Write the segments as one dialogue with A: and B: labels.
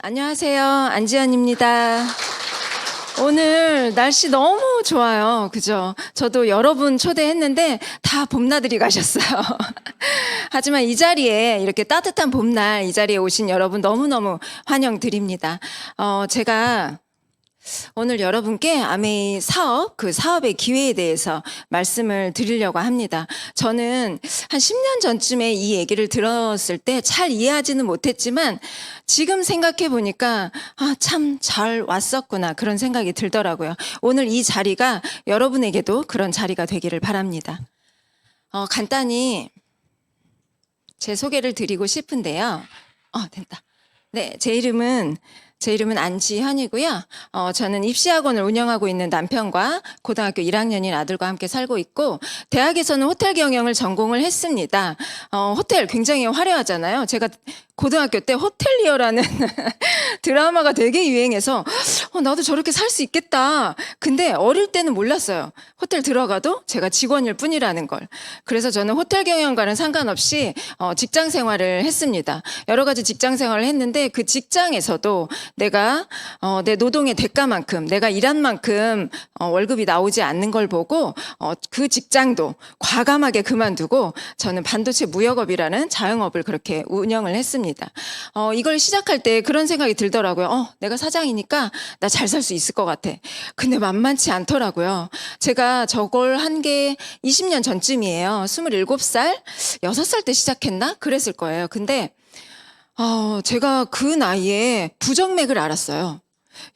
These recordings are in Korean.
A: 안녕하세요. 안지연입니다. 오늘 날씨 너무 좋아요. 그죠? 저도 여러분 초대했는데 다 봄나들이 가셨어요. 하지만 이 자리에 이렇게 따뜻한 봄날 이 자리에 오신 여러분 너무너무 환영드립니다. 어, 제가 오늘 여러분께 아메이 사업, 그 사업의 기회에 대해서 말씀을 드리려고 합니다. 저는 한 10년 전쯤에 이 얘기를 들었을 때 잘 이해하지는 못했지만 지금 생각해 보니까 아, 참 잘 왔었구나 그런 생각이 들더라고요. 오늘 이 자리가 여러분에게도 그런 자리가 되기를 바랍니다. 어, 간단히 제 소개를 드리고 싶은데요. 어, 됐다. 네, 제 이름은 제 이름은 안지현이고요. 어, 저는 입시학원을 운영하고 있는 남편과 고등학교 1학년인 아들과 함께 살고 있고 대학에서는 호텔 경영을 전공을 했습니다. 어, 호텔 굉장히 화려하잖아요. 제가 고등학교 때 호텔리어라는 드라마가 되게 유행해서 어, 나도 저렇게 살 수 있겠다. 근데 어릴 때는 몰랐어요. 호텔 들어가도 제가 직원일 뿐이라는 걸. 그래서 저는 호텔 경영과는 상관없이 어, 직장 생활을 했습니다. 여러 가지 직장 생활을 했는데 그 직장에서도 내가 어, 내 노동의 대가만큼 내가 일한 만큼 어, 월급이 나오지 않는 걸 보고 어, 그 직장도 과감하게 그만두고 저는 반도체 무역업이라는 자영업을 그렇게 운영을 했습니다. 어, 이걸 시작할 때 그런 생각이 들더라고요. 어, 내가 사장이니까 나 잘 살 수 있을 것 같아. 근데 만만치 않더라고요. 제가 저걸 한 게 20년 전쯤이에요. 27살, 6살 때 시작했나? 그랬을 거예요. 근데 어, 제가 그 나이에 부정맥을 알았어요.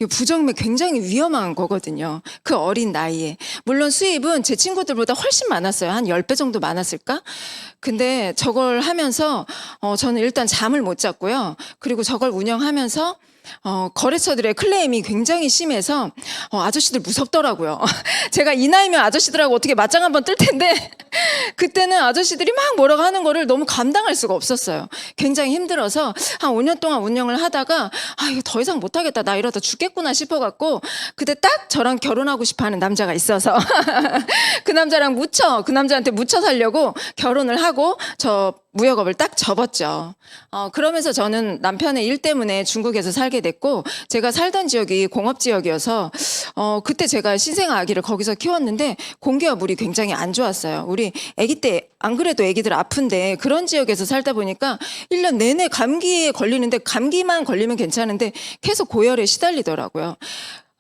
A: 이 부정맥 굉장히 위험한 거거든요. 그 어린 나이에. 물론 수입은 제 친구들보다 훨씬 많았어요. 한 10배 정도 많았을까? 근데 저걸 하면서, 어, 저는 일단 잠을 못 잤고요. 그리고 저걸 운영하면서, 어, 거래처들의 클레임이 굉장히 심해서, 어, 아저씨들 무섭더라고요. 제가 이 나이면 아저씨들하고 어떻게 맞짱 한번 뜰 텐데, 그때는 아저씨들이 막 뭐라고 하는 거를 너무 감당할 수가 없었어요. 굉장히 힘들어서 한 5년 동안 운영을 하다가 아 이거 더 이상 못하겠다 나 이러다 죽겠구나 싶어갖고 그때 딱 저랑 결혼하고 싶어하는 남자가 있어서 그 남자랑 묻혀 그 남자한테 묻혀 살려고 결혼을 하고 저 무역업을 딱 접었죠. 어, 그러면서 저는 남편의 일 때문에 중국에서 살게 됐고 제가 살던 지역이 공업 지역이어서 어, 그때 제가 신생 아기를 거기서 키웠는데 공기와 물이 굉장히 안 좋았어요. 우리 아기 때 안 그래도 아기들 아픈데 그런 지역에서 살다 보니까 1년 내내 감기에 걸리는데 감기만 걸리면 괜찮은데 계속 고열에 시달리더라고요.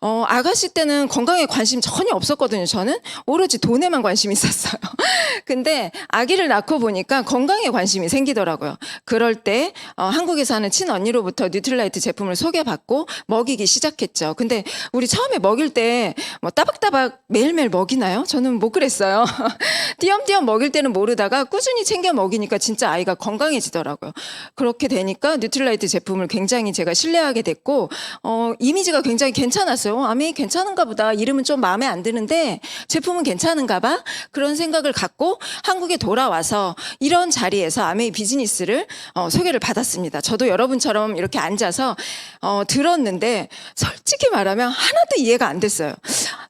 A: 어, 아가씨 때는 건강에 관심 전혀 없었거든요, 저는. 오로지 돈에만 관심이 있었어요. 근데 아기를 낳고 보니까 건강에 관심이 생기더라고요. 그럴 때, 어, 한국에서 하는 친언니로부터 뉴트라이트 제품을 소개받고 먹이기 시작했죠. 근데 우리 처음에 먹일 때 뭐 따박따박 매일매일 먹이나요? 저는 못 그랬어요. 띄엄띄엄 먹일 때는 모르다가 꾸준히 챙겨 먹이니까 진짜 아이가 건강해지더라고요. 그렇게 되니까 뉴트라이트 제품을 굉장히 제가 신뢰하게 됐고, 어, 이미지가 굉장히 괜찮았어요. 어, 아미 괜찮은가 보다. 이름은 좀 마음에 안 드는데 제품은 괜찮은가 봐. 그런 생각을 갖고 한국에 돌아와서 이런 자리에서 아메이 비즈니스를 어, 소개를 받았습니다. 저도 여러분처럼 이렇게 앉아서 어, 들었는데 솔직히 말하면 하나도 이해가 안 됐어요.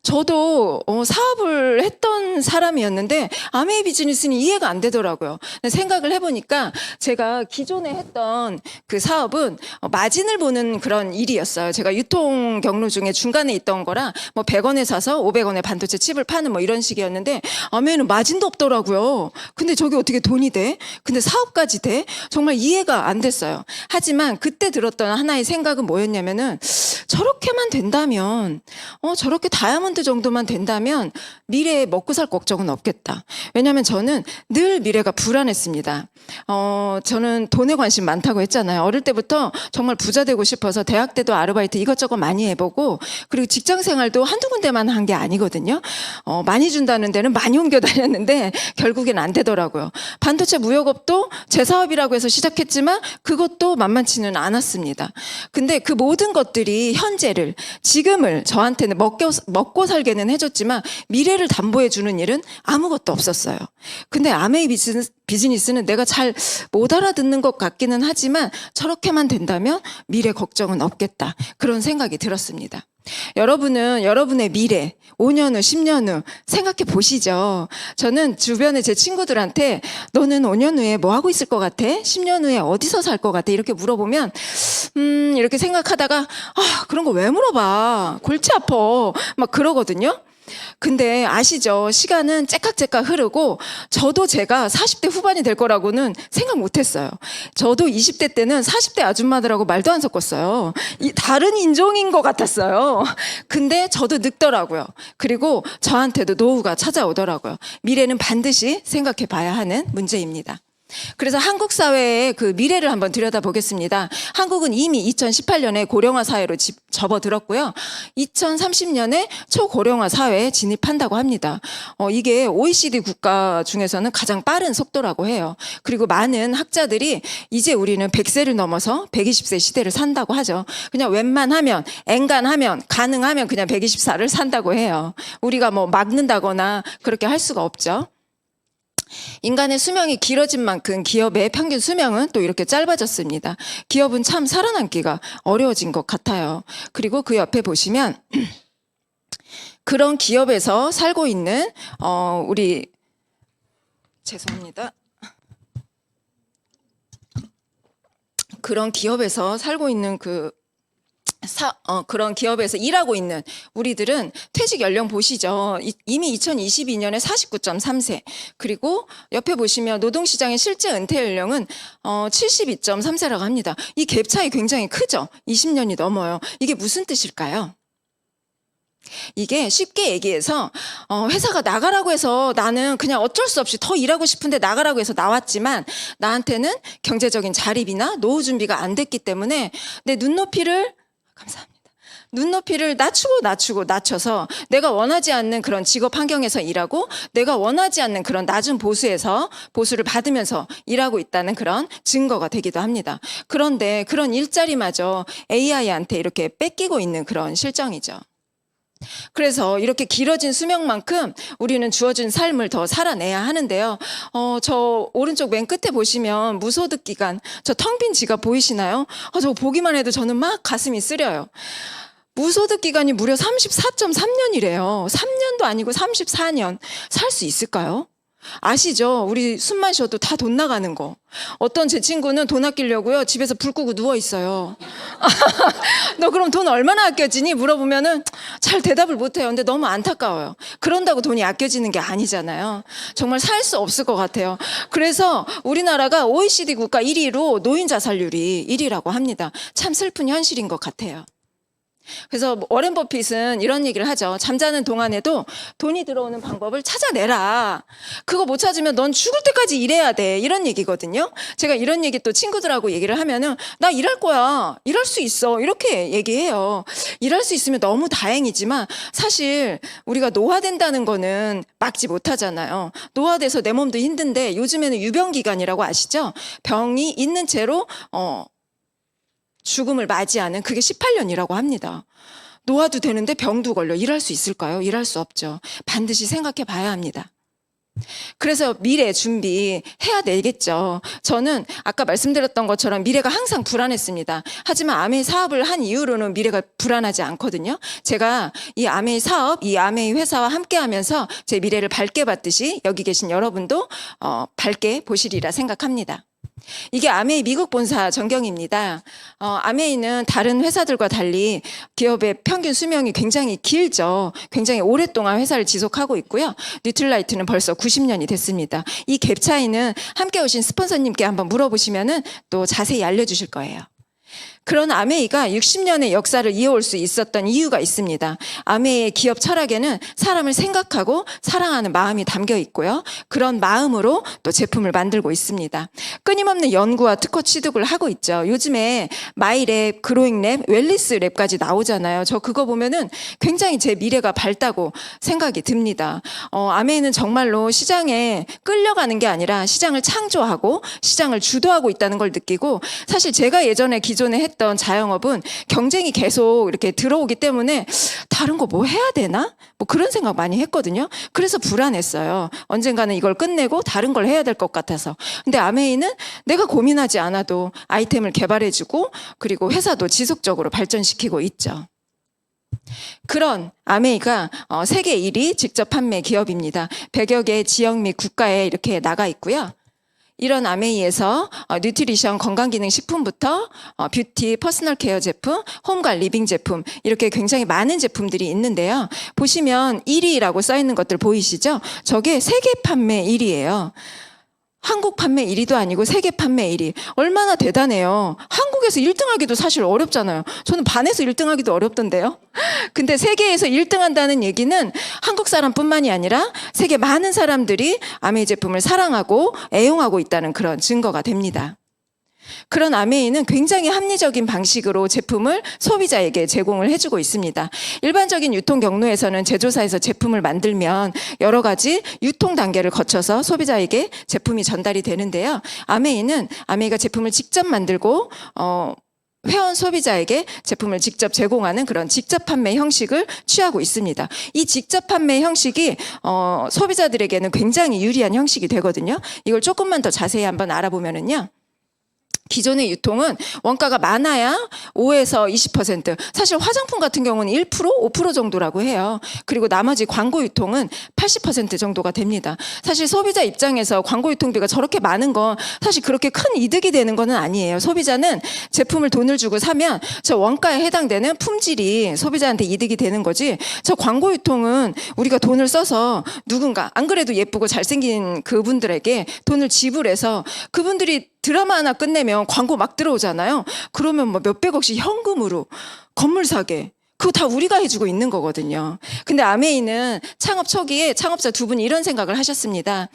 A: 저도 어, 사업을 했던 사람이었는데 아메이 비즈니스는 이해가 안 되더라고요. 생각을 해보니까 제가 기존에 했던 그 사업은 어, 마진을 보는 그런 일이었어요. 제가 유통 경로 중에 중 간에 있던 거라 뭐 100원에 사서 500원에 반도체 칩을 파는 뭐 이런 식이었는데 아메이는 마진도 없더라고요. 근데 저게 어떻게 돈이 돼? 근데 사업까지 돼? 정말 이해가 안 됐어요. 하지만 그때 들었던 하나의 생각은 뭐였냐면은 저렇게만 된다면 어 저렇게 다이아몬드 정도만 된다면 미래에 먹고 살 걱정은 없겠다. 왜냐하면 저는 늘 미래가 불안했습니다. 어 저는 돈에 관심 많다고 했잖아요. 어릴 때부터 정말 부자 되고 싶어서 대학 때도 아르바이트 이것저것 많이 해보고 그리고 직장 생활도 한두 군데만 한 게 아니거든요. 어 많이 준다는 데는 많이 옮겨 다녔는데 결국엔 안 되더라고요. 반도체 무역업도 제 사업이라고 해서 시작했지만 그것도 만만치는 않았습니다. 근데 그 모든 것들이 현재를 지금을 저한테는 먹고, 먹고 살게는 해줬지만 미래를 담보해 주는 일은 아무것도 없었어요. 근데 아메이 비즈니스, 비즈니스는 내가 잘 못 알아듣는 것 같기는 하지만 저렇게만 된다면 미래 걱정은 없겠다. 그런 생각이 들었습니다. 여러분은 여러분의 미래, 5년 후, 10년 후 생각해 보시죠. 저는 주변에 제 친구들한테 너는 5년 후에 뭐 하고 있을 것 같아? 10년 후에 어디서 살 것 같아? 이렇게 물어보면, 음, 이렇게 생각하다가, 아, 그런 거 왜 물어봐? 골치 아파. 막 그러거든요. 근데 아시죠? 시간은 째깍째깍 흐르고 저도 제가 40대 후반이 될 거라고는 생각 못 했어요. 저도 20대 때는 40대 아줌마들하고 말도 안 섞었어요. 이 다른 인종인 것 같았어요. 근데 저도 늙더라고요. 그리고 저한테도 노후가 찾아오더라고요. 미래는 반드시 생각해 봐야 하는 문제입니다. 그래서 한국 사회의 그 미래를 한번 들여다보겠습니다. 한국은 이미 2018년에 고령화 사회로 집- 접어들었고요. 2030년에 초고령화 사회에 진입한다고 합니다. 어, 이게 OECD 국가 중에서는 가장 빠른 속도라고 해요. 그리고 많은 학자들이 이제 우리는 100세를 넘어서 120세 시대를 산다고 하죠. 그냥 웬만하면, 엔간하면, 가능하면 그냥 124를 산다고 해요. 우리가 뭐 막는다거나 그렇게 할 수가 없죠. 인간의 수명이 길어진 만큼 기업의 평균 수명은 또 이렇게 짧아졌습니다. 기업은 참 살아남기가 어려워진 것 같아요. 그리고 그 옆에 보시면 그런 기업에서 살고 있는 어 우리 죄송합니다. 그런 기업에서 살고 있는 그 사, 어, 그런 기업에서 일하고 있는 우리들은 퇴직 연령 보시죠. 이, 이미 2022년에 49.3세. 그리고 옆에 보시면 노동시장의 실제 은퇴 연령은 어, 72.3세라고 합니다. 이 갭 차이 굉장히 크죠. 20년이 넘어요. 이게 무슨 뜻일까요? 이게 쉽게 얘기해서 어, 회사가 나가라고 해서 나는 그냥 어쩔 수 없이 더 일하고 싶은데 나가라고 해서 나왔지만 나한테는 경제적인 자립이나 노후 준비가 안 됐기 때문에 내 눈높이를 감사합니다. 눈높이를 낮추고 낮추고 낮춰서 내가 원하지 않는 그런 직업 환경에서 일하고 내가 원하지 않는 그런 낮은 보수에서 보수를 받으면서 일하고 있다는 그런 증거가 되기도 합니다. 그런데 그런 일자리마저 AI한테 이렇게 뺏기고 있는 그런 실정이죠. 그래서 이렇게 길어진 수명만큼 우리는 주어진 삶을 더 살아내야 하는데요. 어, 저 오른쪽 맨 끝에 보시면 무소득 기간, 저 텅 빈 지갑 보이시나요? 아, 저 보기만 해도 저는 막 가슴이 쓰려요. 무소득 기간이 무려 34.3년이래요. 3년도 아니고 34년. 살 수 있을까요? 아시죠? 우리 숨만 쉬어도 다 돈 나가는 거. 어떤 제 친구는 돈 아끼려고요. 집에서 불 끄고 누워 있어요. 너 그럼 돈 얼마나 아껴지니? 물어보면은 잘 대답을 못 해요. 근데 너무 안타까워요. 그런다고 돈이 아껴지는 게 아니잖아요. 정말 살 수 없을 것 같아요. 그래서 우리나라가 OECD 국가 1위로 노인 자살률이 1위라고 합니다. 참 슬픈 현실인 것 같아요. 그래서 뭐 워렌 버핏은 이런 얘기를 하죠. 잠자는 동안에도 돈이 들어오는 방법을 찾아내라. 그거 못 찾으면 넌 죽을 때까지 일해야 돼. 이런 얘기거든요. 제가 이런 얘기 또 친구들하고 얘기를 하면은 나 일할 거야. 일할 수 있어. 이렇게 얘기해요. 일할 수 있으면 너무 다행이지만 사실 우리가 노화된다는 거는 막지 못하잖아요. 노화돼서 내 몸도 힘든데 요즘에는 유병 기간이라고 아시죠? 병이 있는 채로 어 죽음을 맞이하는 그게 18년이라고 합니다. 노화도 되는데 병도 걸려 일할 수 있을까요? 일할 수 없죠. 반드시 생각해 봐야 합니다. 그래서 미래 준비 해야 되겠죠. 저는 아까 말씀드렸던 것처럼 미래가 항상 불안했습니다. 하지만 아메이 사업을 한 이후로는 미래가 불안하지 않거든요. 제가 이 아메이 사업, 이 아메이 회사와 함께 하면서 제 미래를 밝게 봤듯이 여기 계신 여러분도 어, 밝게 보시리라 생각합니다. 이게 아메이 미국 본사 전경입니다. 어, 아메이는 다른 회사들과 달리 기업의 평균 수명이 굉장히 길죠. 굉장히 오랫동안 회사를 지속하고 있고요. 뉴트라이트는 벌써 90년이 됐습니다. 이 갭 차이는 함께 오신 스폰서님께 한번 물어보시면은 또 자세히 알려주실 거예요. 그런 아메이가 60년의 역사를 이어올 수 있었던 이유가 있습니다. 아메이의 기업 철학에는 사람을 생각하고 사랑하는 마음이 담겨 있고요. 그런 마음으로 또 제품을 만들고 있습니다. 끊임없는 연구와 특허 취득을 하고 있죠. 요즘에 마이랩, 그로잉랩, 웰리스 랩까지 나오잖아요. 저 그거 보면은 굉장히 제 미래가 밝다고 생각이 듭니다. 어, 아메이는 정말로 시장에 끌려가는 게 아니라 시장을 창조하고 시장을 주도하고 있다는 걸 느끼고 사실 제가 예전에 기존에 했던 자영업은 경쟁이 계속 이렇게 들어오기 때문에 다른 거 뭐 해야 되나? 뭐 그런 생각 많이 했거든요. 그래서 불안했어요. 언젠가는 이걸 끝내고 다른 걸 해야 될 것 같아서. 근데 아메이는 내가 고민하지 않아도 아이템을 개발해주고 그리고 회사도 지속적으로 발전시키고 있죠. 그런 아메이가 어, 세계 1위 직접 판매 기업입니다. 100여 개 지역 및 국가에 이렇게 나가 있고요. 이런 아메이에서 어, 뉴트리션 건강기능 식품부터 어, 뷰티, 퍼스널 케어 제품, 홈과 리빙 제품 이렇게 굉장히 많은 제품들이 있는데요. 보시면 1위라고 써 있는 것들 보이시죠? 저게 세계 판매 1위예요. 한국 판매 1위도 아니고 세계 판매 1위. 얼마나 대단해요. 한국에서 1등 하기도 사실 어렵잖아요. 저는 반에서 1등 하기도 어렵던데요. 근데 세계에서 1등 한다는 얘기는 한국 사람뿐만이 아니라 세계 많은 사람들이 아메이 제품을 사랑하고 애용하고 있다는 그런 증거가 됩니다. 그런 아메이는 굉장히 합리적인 방식으로 제품을 소비자에게 제공을 해주고 있습니다. 일반적인 유통 경로에서는 제조사에서 제품을 만들면 여러 가지 유통 단계를 거쳐서 소비자에게 제품이 전달이 되는데요. 아메이는 아메이가 제품을 직접 만들고 어, 회원 소비자에게 제품을 직접 제공하는 그런 직접 판매 형식을 취하고 있습니다. 이 직접 판매 형식이 어, 소비자들에게는 굉장히 유리한 형식이 되거든요. 이걸 조금만 더 자세히 한번 알아보면은요. 기존의 유통은 원가가 많아야 5에서 20%. 사실 화장품 같은 경우는 1%, 5% 정도라고 해요. 그리고 나머지 광고 유통은 80% 정도가 됩니다. 사실 소비자 입장에서 광고 유통비가 저렇게 많은 건 사실 그렇게 큰 이득이 되는 거는 아니에요. 소비자는 제품을 돈을 주고 사면 저 원가에 해당되는 품질이 소비자한테 이득이 되는 거지. 저 광고 유통은 우리가 돈을 써서 누군가 안 그래도 예쁘고 잘생긴 그분들에게 돈을 지불해서 그분들이 드라마 하나 끝내면 광고 막 들어오잖아요. 그러면 뭐 몇백억씩 현금으로 건물 사게. 그거 다 우리가 해주고 있는 거거든요. 근데 아메이는 창업 초기에 창업자 두 분이 이런 생각을 하셨습니다.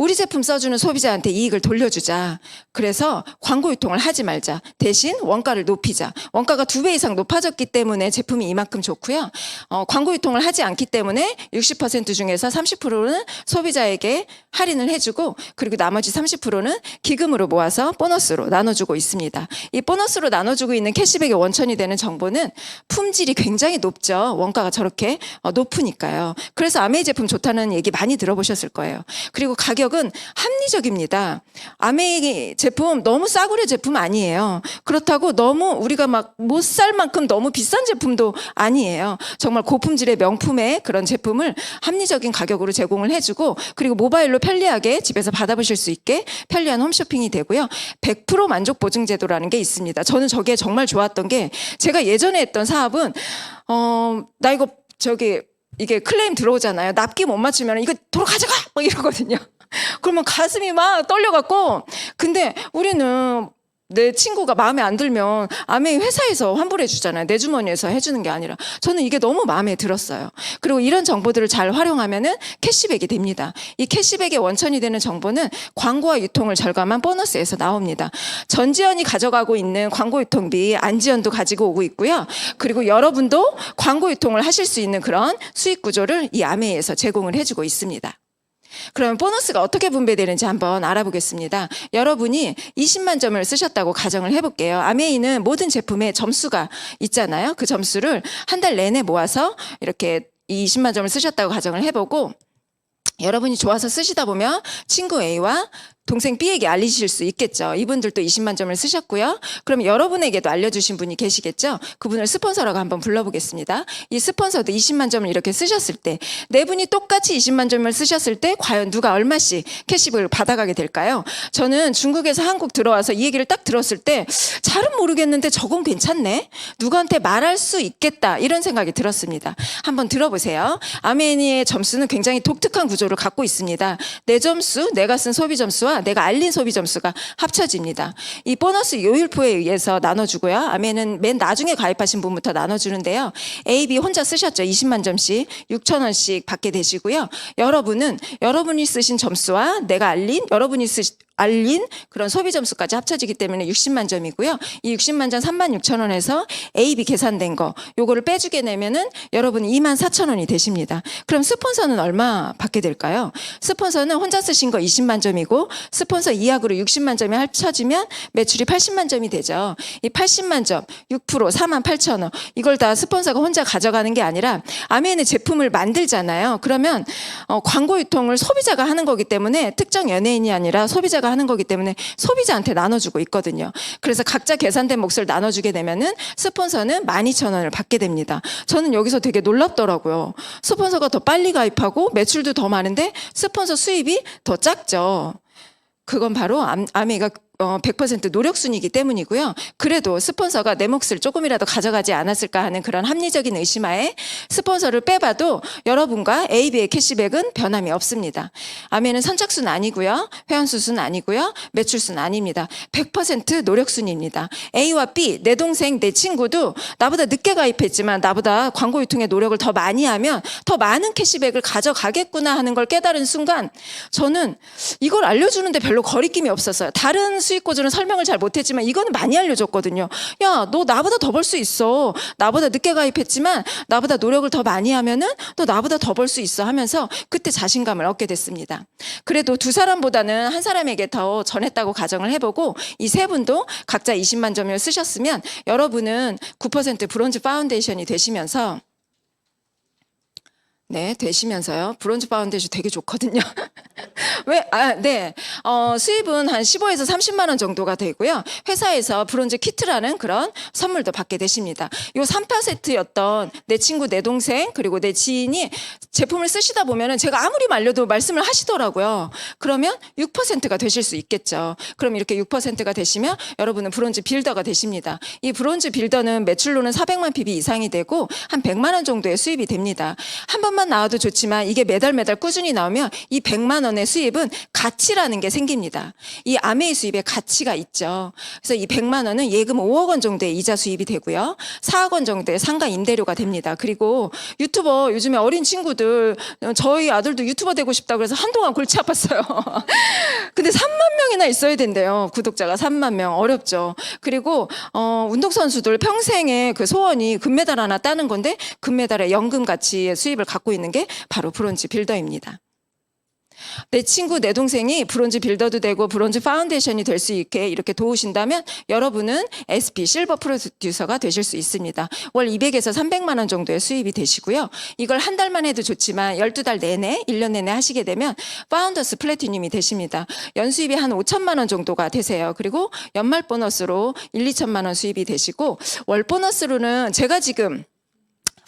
A: 우리 제품 써주는 소비자한테 이익을 돌려주자. 그래서 광고 유통을 하지 말자. 대신 원가를 높이자. 원가가 두 배 이상 높아졌기 때문에 제품이 이만큼 좋고요. 어, 광고 유통을 하지 않기 때문에 60% 중에서 30%는 소비자에게 할인을 해주고 그리고 나머지 30%는 기금으로 모아서 보너스로 나눠주고 있습니다. 이 보너스로 나눠주고 있는 캐시백의 원천이 되는 정보는 품질이 굉장히 높죠. 원가가 저렇게 어, 높으니까요. 그래서 아메이 제품 좋다는 얘기 많이 들어보셨을 거예요. 그리고 가격 은 합리적입니다. 아메이 제품 너무 싸구려 제품 아니에요. 그렇다고 너무 우리가 막 못 살 만큼 너무 비싼 제품도 아니에요. 정말 고품질의 명품의 그런 제품을 합리적인 가격으로 제공을 해주고 그리고 모바일로 편리하게 집에서 받아보실 수 있게 편리한 홈쇼핑이 되고요. 100% 만족 보증 제도라는 게 있습니다. 저는 저게 정말 좋았던 게 제가 예전에 했던 사업은 어 나 이거 저기 이게 클레임 들어오잖아요. 납기 못 맞추면 이거 도로 가져가! 막 이러거든요. 그러면 가슴이 막 떨려갖고 근데 우리는 내 친구가 마음에 안 들면 아메이 회사에서 환불해 주잖아요. 내 주머니에서 해주는 게 아니라 저는 이게 너무 마음에 들었어요. 그리고 이런 정보들을 잘 활용하면은 캐시백이 됩니다. 이 캐시백의 원천이 되는 정보는 광고와 유통을 절감한 보너스에서 나옵니다. 전지현이 가져가고 있는 광고 유통비 안지현도 가지고 오고 있고요. 그리고 여러분도 광고 유통을 하실 수 있는 그런 수익 구조를 이 아메이에서 제공을 해주고 있습니다. 그러면 보너스가 어떻게 분배되는지 한번 알아보겠습니다. 여러분이 20만 점을 쓰셨다고 가정을 해볼게요. 아메이는 모든 제품에 점수가 있잖아요. 그 점수를 한 달 내내 모아서 이렇게 이 20만 점을 쓰셨다고 가정을 해보고 여러분이 좋아서 쓰시다 보면 친구 A와 동생 B에게 알리실 수 있겠죠. 이분들도 20만 점을 쓰셨고요. 그럼 여러분에게도 알려주신 분이 계시겠죠. 그분을 스폰서라고 한번 불러보겠습니다. 이 스폰서도 20만 점을 이렇게 쓰셨을 때 네 분이 똑같이 20만 점을 쓰셨을 때 과연 누가 얼마씩 캐시백을 받아가게 될까요? 저는 중국에서 한국 들어와서 이 얘기를 딱 들었을 때 잘은 모르겠는데 저건 괜찮네. 누구한테 말할 수 있겠다 이런 생각이 들었습니다. 한번 들어보세요. 아메니의 점수는 굉장히 독특한 구조를 갖고 있습니다. 내 점수, 내가 쓴 소비 점수와 내가 알린 소비 점수가 합쳐집니다. 이 보너스 요일표에 의해서 나눠주고요. 아메는 맨 나중에 가입하신 분부터 나눠주는데요. A, B 혼자 쓰셨죠. 20만 점씩 6천 원씩 받게 되시고요. 여러분은 여러분이 쓰신 점수와 내가 알린 여러분이 쓰 알린 그런 소비 점수까지 합쳐지기 때문에 60만 점이고요. 이 60만 점 3만 6천 원에서 A, B 계산된 거 요거를 빼주게 내면은 여러분이 2만 4천 원이 되십니다. 그럼 스폰서는 얼마 받게 될까요? 스폰서는 혼자 쓰신 거 20만 점이고 스폰서 이약으로 60만 점이 합쳐지면 매출이 80만 점이 되죠. 이 80만 점 6% 4만 8천 원 이걸 다 스폰서가 혼자 가져가는 게 아니라 아메인의 제품을 만들잖아요. 그러면 어, 광고 유통을 소비자가 하는 거기 때문에 특정 연예인이 아니라 소비자가 스폰서가 하는 거기 때문에 소비자한테 나눠주고 있거든요. 그래서 각자 계산된 몫을 나눠주게 되면은 스폰서는 12,000원을 받게 됩니다. 저는 여기서 되게 놀랍더라고요. 스폰서가 더 빨리 가입하고 매출도 더 많은데 스폰서 수입이 더 작죠. 그건 바로 암- 아메이가 어, 100% 노력순이기 때문이고요. 그래도 스폰서가 내 몫을 조금이라도 가져가지 않았을까 하는 그런 합리적인 의심하에 스폰서를 빼봐도 여러분과 AB의 캐시백은 변함이 없습니다. 아메는 선착순 아니고요. 회원수순 아니고요. 매출순 아닙니다. 100% 노력순입니다. A와 B, 내 동생, 내 친구도 나보다 늦게 가입했지만 나보다 광고 유통에 노력을 더 많이 하면 더 많은 캐시백을 가져가겠구나 하는 걸 깨달은 순간 저는 이걸 알려주는데 별로 거리낌이 없었어요. 다른 수익 구조는 설명을 잘 못했지만 이거는 많이 알려줬거든요. 야, 너 나보다 더 벌 수 있어. 나보다 늦게 가입했지만 나보다 노력을 더 많이 하면은 너 나보다 더 벌 수 있어 하면서 그때 자신감을 얻게 됐습니다. 그래도 두 사람보다는 한 사람에게 더 전했다고 가정을 해보고 이 세 분도 각자 20만 점을 쓰셨으면 여러분은 9% 브론즈 파운데이션이 되시면서 네, 되시면서요. 브론즈 파운데이션 되게 좋거든요. 왜? 아, 네. 어, 수입은 한 15에서 30만 원 정도가 되고요. 회사에서 브론즈 키트라는 그런 선물도 받게 되십니다. 요 3파 세트였던 내 친구, 내 동생, 그리고 내 지인이 제품을 쓰시다 보면은 제가 아무리 말려도 말씀을 하시더라고요. 그러면 6%가 되실 수 있겠죠. 그럼 이렇게 6%가 되시면 여러분은 브론즈 빌더가 되십니다. 이 브론즈 빌더는 매출로는 400만 PB 이상이 되고 한 100만 원 정도의 수입이 됩니다. 한 번만 나와도 좋지만 이게 매달 매달 꾸준히 나오면 이 100만 원의 수입은 가치라는 게 생깁니다. 이 아메이 수입에 가치가 있죠. 그래서 이 100만 원은 예금 5억 원 정도의 이자 수입이 되고요. 4억 원 정도의 상가 임대료가 됩니다. 그리고 유튜버 요즘에 어린 친구들 어, 저희 아들도 유튜버 되고 싶다고 그래서 한동안 골치 아팠어요. 근데 3만 명이나 있어야 된대요. 구독자가 3만 명 어렵죠. 그리고 어, 운동 선수들 평생의 그 소원이 금메달 하나 따는 건데 금메달의 연금 가치의 수입을 갖고 있는 게 바로 브론즈 빌더입니다. 내 친구, 내 동생이 브론즈 빌더도 되고 브론즈 파운데이션이 될 수 있게 이렇게 도우신다면 여러분은 SP 실버 프로듀서가 되실 수 있습니다. 월 200에서 300만 원 정도의 수입이 되시고요. 이걸 한 달만 해도 좋지만 12달 내내, 1년 내내 하시게 되면 파운더스 플래티늄이 되십니다. 연수입이 한 5천만 원 정도가 되세요. 그리고 연말 보너스로 1, 2천만 원 수입이 되시고 월 보너스로는 제가 지금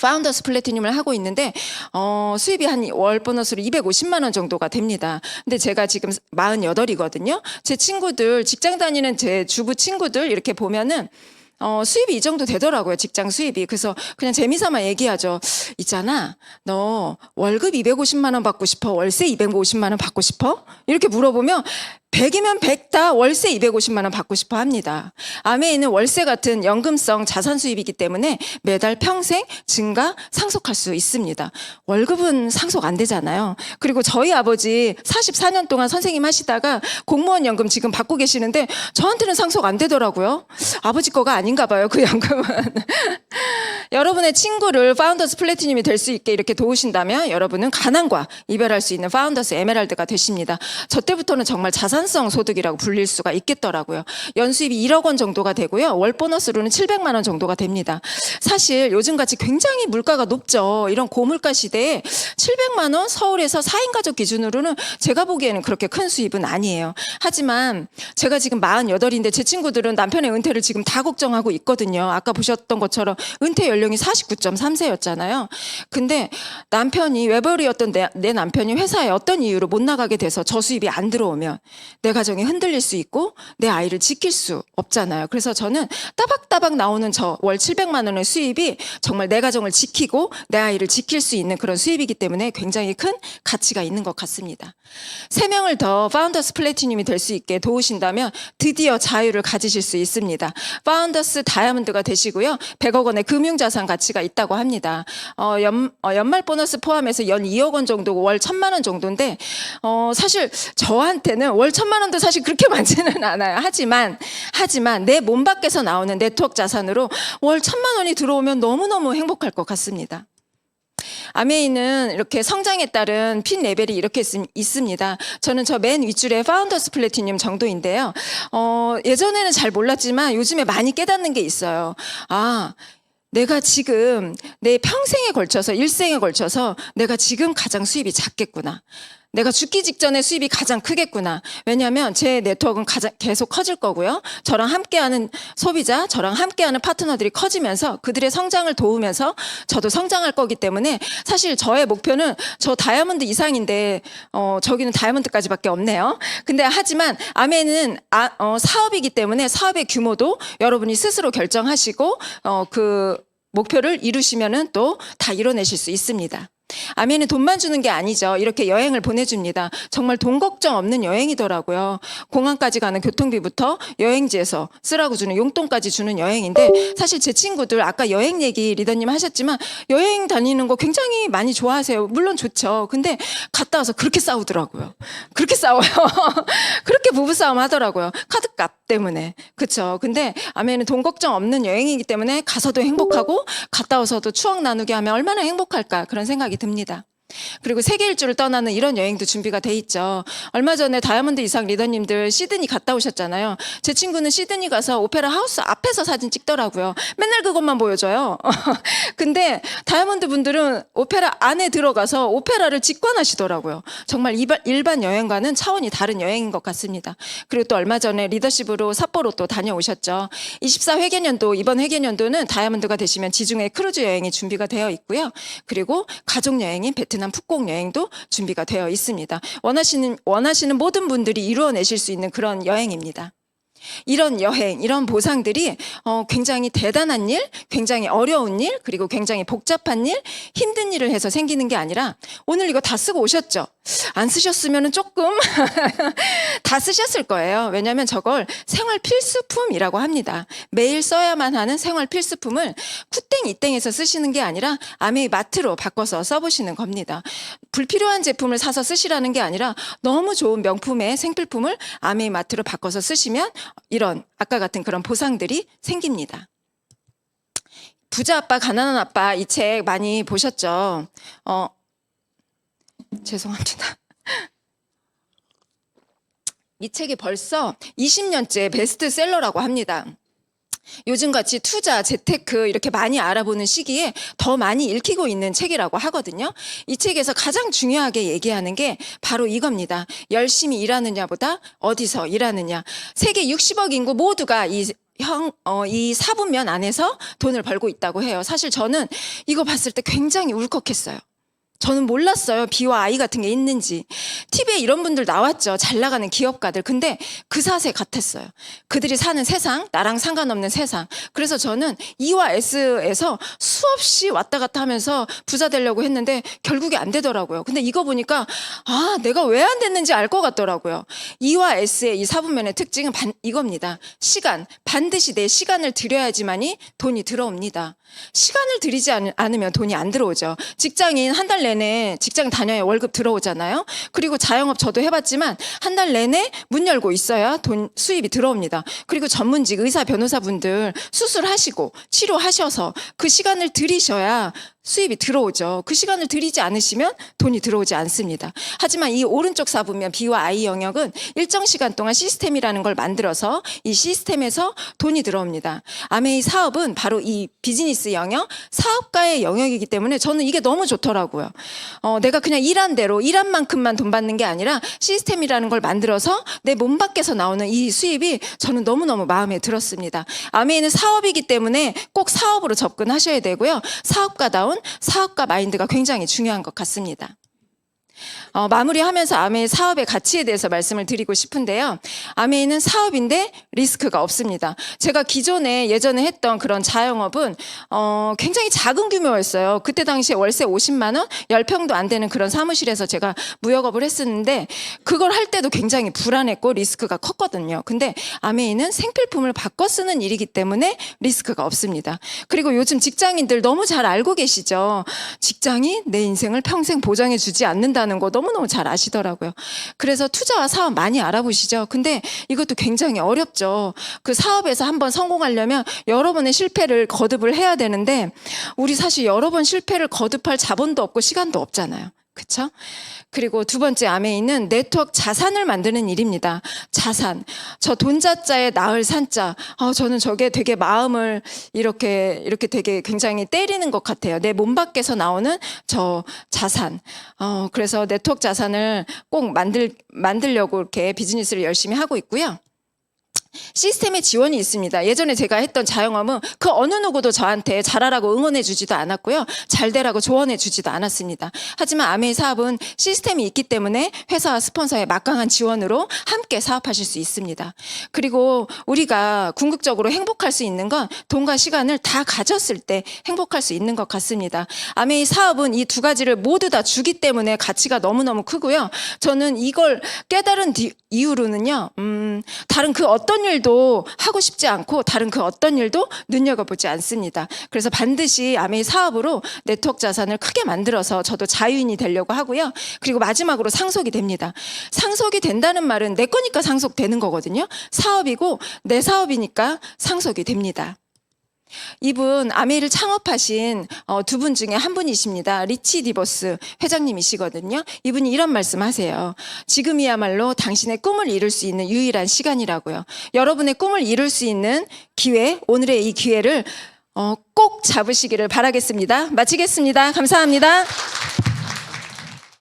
A: 파운더스 플래티늄을 하고 있는데 어, 수입이 한 월 보너스로 250만 원 정도가 됩니다. 근데 제가 지금 48이거든요. 제 친구들 직장 다니는 제 주부 친구들 이렇게 보면은 어, 수입이 이 정도 되더라고요. 직장 수입이. 그래서 그냥 재미삼아 얘기하죠. 있잖아. 너 월급 250만 원 받고 싶어? 월세 250만 원 받고 싶어? 이렇게 물어보면 100이면 100다 월세 250만 원 받고 싶어 합니다. 아메이는 월세 같은 연금성 자산 수입이기 때문에 매달 평생 증가, 상속할 수 있습니다. 월급은 상속 안 되잖아요. 그리고 저희 아버지 44년 동안 선생님 하시다가 공무원 연금 지금 받고 계시는데 저한테는 상속 안 되더라고요. 아버지 거가 아닌가 봐요, 그 연금은. 여러분의 친구를 파운더스 플래티늄이 될 수 있게 이렇게 도우신다면 여러분은 가난과 이별할 수 있는 파운더스 에메랄드가 되십니다. 저 때부터는 정말 자산 성 소득이라고 불릴 수가 있겠더라고요. 연수입이 1억 원 정도가 되고요. 월 보너스로는 700만 원 정도가 됩니다. 사실 요즘같이 굉장히 물가가 높죠. 이런 고물가 시대에 700만 원 서울에서 4인 가족 기준으로는 제가 보기에는 그렇게 큰 수입은 아니에요. 하지만 제가 지금 48인데 제 친구들은 남편의 은퇴를 지금 다 걱정하고 있거든요. 아까 보셨던 것처럼 은퇴 연령이 49.3세였잖아요. 근데 남편이 외벌이였던 내, 내 남편이 회사에 어떤 이유로 못 나가게 돼서 저 수입이 안 들어오면 내 가정이 흔들릴 수 있고 내 아이를 지킬 수 없잖아요. 그래서 저는 따박따박 나오는 저 월 700만 원의 수입이 정말 내 가정을 지키고 내 아이를 지킬 수 있는 그런 수입이기 때문에 굉장히 큰 가치가 있는 것 같습니다. 세 명을 더 파운더스 플래티늄이 될 수 있게 도우신다면 드디어 자유를 가지실 수 있습니다. 파운더스 다이아몬드가 되시고요. 100억 원의 금융자산 가치가 있다고 합니다. 어, 연, 어, 연말 보너스 포함해서 연 2억 원 정도고 월 1000만 원 정도인데 어, 사실 저한테는 월 1000만 원도 사실 그렇게 많지는 않아요. 하지만 하지만 내 몸 밖에서 나오는 네트워크 자산으로 월 1000만 원이 들어오면 너무너무 행복할 것 같습니다. 아메이는 이렇게 성장에 따른 핀 레벨이 이렇게 있, 있습니다. 저는 저 맨 윗줄에 파운더스 플래티늄 정도인데요. 어, 예전에는 잘 몰랐지만 요즘에 많이 깨닫는 게 있어요. 아, 내가 지금 내 평생에 걸쳐서 일생에 걸쳐서 내가 지금 가장 수입이 작겠구나. 내가 죽기 직전에 수입이 가장 크겠구나. 왜냐하면 제 네트워크는 가장 계속 커질 거고요. 저랑 함께하는 소비자, 저랑 함께하는 파트너들이 커지면서 그들의 성장을 도우면서 저도 성장할 거기 때문에 사실 저의 목표는 저 다이아몬드 이상인데 어, 저기는 다이아몬드까지밖에 없네요. 근데 하지만 아메는 아, 어, 사업이기 때문에 사업의 규모도 여러분이 스스로 결정하시고 어, 그 목표를 이루시면은 또 다 이뤄내실 수 있습니다. 아멘은 돈만 주는 게 아니죠. 이렇게 여행을 보내줍니다. 정말 돈 걱정 없는 여행이더라고요. 공항까지 가는 교통비부터 여행지에서 쓰라고 주는 용돈까지 주는 여행인데 사실 제 친구들 아까 여행 얘기 리더님 하셨지만 여행 다니는 거 굉장히 많이 좋아하세요. 물론 좋죠. 근데 갔다 와서 그렇게 싸우더라고요. 그렇게 싸워요. 그렇게 부부싸움 하더라고요. 카드값 때문에. 그쵸. 근데 아멘은 돈 걱정 없는 여행이기 때문에 가서도 행복하고 갔다 와서도 추억 나누게 하면 얼마나 행복할까 그런 생각이 듭니다. 그리고 세계 일주를 떠나는 이런 여행도 준비가 돼 있죠. 얼마 전에 다이아몬드 이상 리더님들 시드니 갔다 오셨잖아요. 제 친구는 시드니 가서 오페라 하우스 앞에서 사진 찍더라고요. 맨날 그것만 보여줘요. 근데 다이아몬드 분들은 오페라 안에 들어가서 오페라를 직관하시더라고요. 정말 일반, 여행과는 차원이 다른 여행인 것 같습니다. 그리고 또 얼마 전에 리더십으로 삿포로 또 다녀오셨죠. 24 회계년도 이번 회계년도는 다이아몬드가 되시면 지중해 크루즈 여행이 준비가 되어 있고요. 그리고 가족 여행인 베트남 푸꾸옥 여행도 준비가 되어 있습니다. 원하시는 원하시는 모든 분들이 이루어내실 수 있는 그런 여행입니다. 이런 여행, 이런 보상들이 어, 굉장히 대단한 일, 굉장히 어려운 일, 그리고 굉장히 복잡한 일, 힘든 일을 해서 생기는 게 아니라 오늘 이거 다 쓰고 오셨죠? 안 쓰셨으면 조금 다 쓰셨을 거예요. 왜냐하면 저걸 생활 필수품이라고 합니다. 매일 써야만 하는 생활 필수품을 쿠땡 이땡에서 쓰시는 게 아니라 아메이 마트로 바꿔서 써보시는 겁니다. 불필요한 제품을 사서 쓰시라는 게 아니라 너무 좋은 명품의 생필품을 아메이 마트로 바꿔서 쓰시면 이런 아까 같은 그런 보상들이 생깁니다. 부자 아빠, 가난한 아빠 이 책 많이 보셨죠? 어, 죄송합니다. 이 책이 벌써 20년째 베스트셀러라고 합니다. 요즘같이 투자, 재테크 이렇게 많이 알아보는 시기에 더 많이 읽히고 있는 책이라고 하거든요. 이 책에서 가장 중요하게 얘기하는 게 바로 이겁니다. 열심히 일하느냐보다 어디서 일하느냐. 세계 60억 인구 모두가 이 형, 어, 이 사분면 안에서 돈을 벌고 있다고 해요. 사실 저는 이거 봤을 때 굉장히 울컥했어요. 저는 몰랐어요. B와 I 같은 게 있는지. TV에 이런 분들 나왔죠. 잘 나가는 기업가들. 근데 그 사세 같았어요. 그들이 사는 세상, 나랑 상관없는 세상. 그래서 저는 E와 S에서 수없이 왔다 갔다 하면서 부자 되려고 했는데 결국에 안 되더라고요. 근데 이거 보니까 아, 내가 왜 안 됐는지 알 것 같더라고요. E와 S의 이 사분면의 특징은 반, 이겁니다. 시간. 반드시 내 시간을 들여야지만이 돈이 들어옵니다. 시간을 들이지 않, 않으면 돈이 안 들어오죠. 직장인 한달 내내 직장 다녀야 월급 들어오잖아요. 그리고 자영업 저도 해봤지만 한 달 내내 문 열고 있어야 돈 수입이 들어옵니다. 그리고 전문직 의사 변호사분들 수술하시고 치료하셔서 그 시간을 들이셔야 수입이 들어오죠. 그 시간을 들이지 않으시면 돈이 들어오지 않습니다. 하지만 이 오른쪽 사분면 B와 I 영역은 일정 시간 동안 시스템이라는 걸 만들어서 이 시스템에서 돈이 들어옵니다. 아메이 사업은 바로 이 비즈니스 영역, 사업가의 영역이기 때문에 저는 이게 너무 좋더라고요. 어, 내가 그냥 일한 대로 일한 만큼만 돈 받는 게 아니라 시스템이라는 걸 만들어서 내 몸 밖에서 나오는 이 수입이 저는 너무너무 마음에 들었습니다. 아메이는 사업이기 때문에 꼭 사업으로 접근하셔야 되고요. 사업가다운 사업가 마인드가 굉장히 중요한 것 같습니다. 어, 마무리하면서 아메의 사업의 가치에 대해서 말씀을 드리고 싶은데요. 아메이는 사업인데 리스크가 없습니다. 제가 기존에 예전에 했던 그런 자영업은 어, 굉장히 작은 규모였어요. 그때 당시에 월세 50만 원, 10평도 안 되는 그런 사무실에서 제가 무역업을 했었는데 그걸 할 때도 굉장히 불안했고 리스크가 컸거든요. 근데 아메이는 생필품을 바꿔 쓰는 일이기 때문에 리스크가 없습니다. 그리고 요즘 직장인들 너무 잘 알고 계시죠. 직장이 내 인생을 평생 보장해 주지 않는다는 거 너무너무 잘 아시더라고요. 그래서 투자와 사업 많이 알아보시죠. 근데 이것도 굉장히 어렵죠. 그 사업에서 한번 성공하려면 여러 번의 실패를 거듭을 해야 되는데 우리 사실 여러 번 실패를 거듭할 자본도 없고 시간도 없잖아요. 그쵸? 그리고 두 번째 아메이는 네트워크 자산을 만드는 일입니다. 자산. 저 돈자자에 나을 산자. 아, 저는 저게 되게 마음을 이렇게, 이렇게 되게 굉장히 때리는 것 같아요. 내 몸 밖에서 나오는 저 자산. 어, 그래서 네트워크 자산을 꼭 만들, 만들려고 이렇게 비즈니스를 열심히 하고 있고요. 시스템의 지원이 있습니다. 예전에 제가 했던 자영업은 그 어느 누구도 저한테 잘하라고 응원해 주지도 않았고요. 잘 되라고 조언해 주지도 않았습니다. 하지만 아메이 사업은 시스템이 있기 때문에 회사와 스폰서의 막강한 지원으로 함께 사업하실 수 있습니다. 그리고 우리가 궁극적으로 행복할 수 있는 건 돈과 시간을 다 가졌을 때 행복할 수 있는 것 같습니다. 아메이 사업은 이 두 가지를 모두 다 주기 때문에 가치가 너무너무 크고요. 저는 이걸 깨달은 뒤- 이후로는요, 음, 다른 그 어떤 일도 하고 싶지 않고 다른 그 어떤 일도 눈여겨보지 않습니다. 그래서 반드시 아메이 사업으로 네트워크 자산을 크게 만들어서 저도 자유인이 되려고 하고요. 그리고 마지막으로 상속이 됩니다. 상속이 된다는 말은 내 거니까 상속되는 거거든요. 사업이고 내 사업이니까 상속이 됩니다. 이분 아메이를 창업하신 어, 두분 중에 한 분이십니다. 리치 디버스 회장님이시거든요. 이분이 이런 말씀하세요. 지금이야말로 당신의 꿈을 이룰 수 있는 유일한 시간이라고요. 여러분의 꿈을 이룰 수 있는 기회, 오늘의 이 기회를 어, 꼭 잡으시기를 바라겠습니다. 마치겠습니다. 감사합니다.